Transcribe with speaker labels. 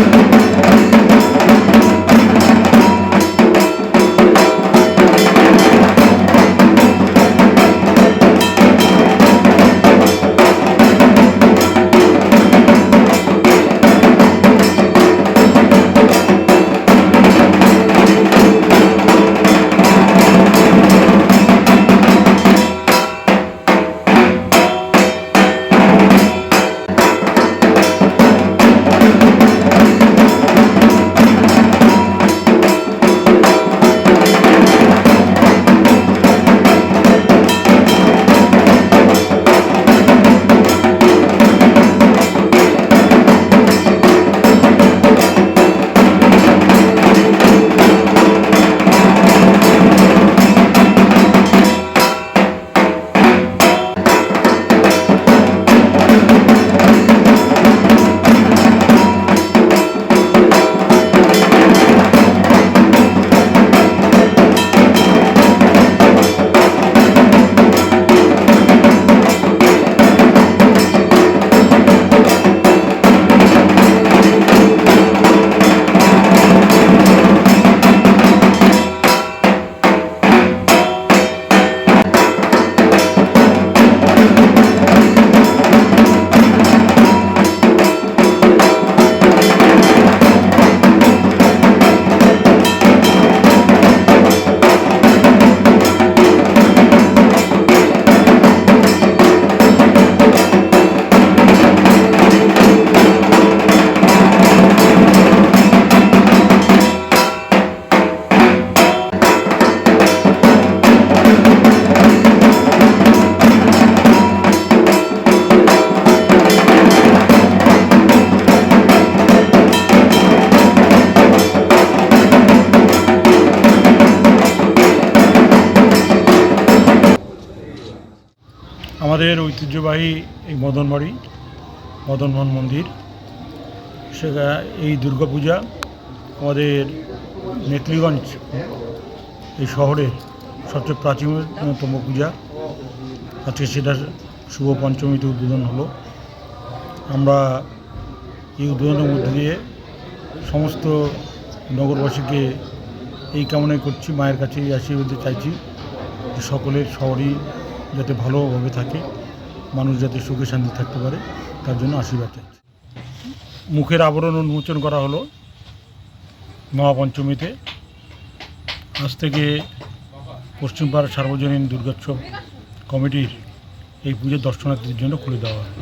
Speaker 1: Thank you. Thank you. ঐতিহ্যবাহী এই মদনবাড়ি মদনমোহন মন্দির। সেটা এই দুর্গাপূজা আমাদের মেখলিগঞ্জ এই শহরের সবচেয়ে প্রাচীনতম পূজা। আজকে সেটা শুভ পঞ্চমীতে উদ্বোধন হলো। আমরা এই উদ্বোধনের মধ্যে দিয়ে সমস্ত নগরবাসীকে এই কামনাই করছি, মায়ের কাছে এই আশীর্বাদ চাইছি যে সকলের শহরই যাতে ভালোভাবে থাকে, মানুষ যাতে সুখে শান্তি থাকতে পারে, তার জন্য আশীর্বাদ চাইছি মুখের আবরণ উন্মোচন করা হলো মহাপঞ্চমীতে। আজ থেকে পশ্চিমপাড়া সার্বজনীন দুর্গোৎসব কমিটির এই পুজোর দর্শনার্থীদের জন্য খুলে দেওয়া হয়।